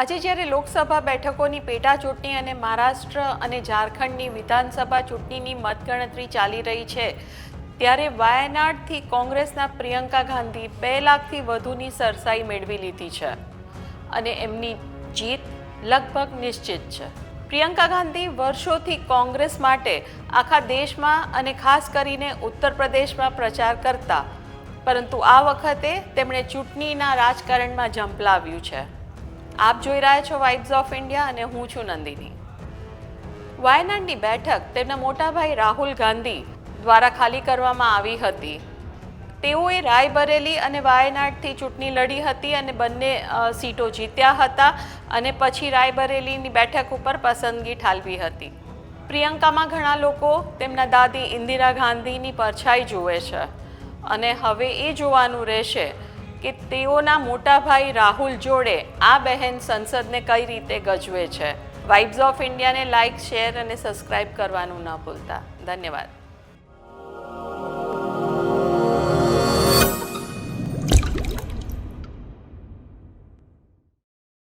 આજે જ્યારે લોકસભા બેઠકોની પેટા ચૂંટણી અને મહારાષ્ટ્ર અને ઝારખંડની વિધાનસભા ચૂંટણીની મતગણતરી ચાલી રહી છે, ત્યારે વાયનાડથી કોંગ્રેસના પ્રિયંકા ગાંધી બે લાખથી વધુની સરસાઈ મેળવી લીધી છે અને એમની જીત લગભગ નિશ્ચિત છે. પ્રિયંકા ગાંધી વર્ષોથી કોંગ્રેસ માટે આખા દેશમાં અને ખાસ કરીને ઉત્તર પ્રદેશમાં પ્રચાર કરતા, પરંતુ આ વખતે તેમણે ચૂંટણીના રાજકારણમાં ઝંપલાવ્યું છે. આપ જોઈ રહ્યા છો વાઇબ્સ ઓફ ઇન્ડિયા અને હું છું નંદિની. વાયનાડની બેઠક તેમના મોટાભાઈ રાહુલ ગાંધી દ્વારા ખાલી કરવામાં આવી હતી. તેઓએ રાયબરેલી અને વાયનાડથી ચૂંટણી લડી હતી અને બંને સીટો જીત્યા હતા અને પછી રાયબરેલીની બેઠક ઉપર પસંદગી ઠાલવી હતી. પ્રિયંકામાં ઘણા લોકો તેમના દાદી ઇન્દિરા ગાંધીની પરછાઈ જુએ છે અને હવે એ જોવાનું રહેશે કે તેઓના મોટા ભાઈ રાહુલ જોડે આ બહેન સંસદને કઈ રીતે ગજવે છે? વાઇબ્સ ઓફ ઇન્ડિયાને લાઇક શેર અને સબસ્ક્રાઇબ કરવાનું ન ભૂલતા. ધન્યવાદ.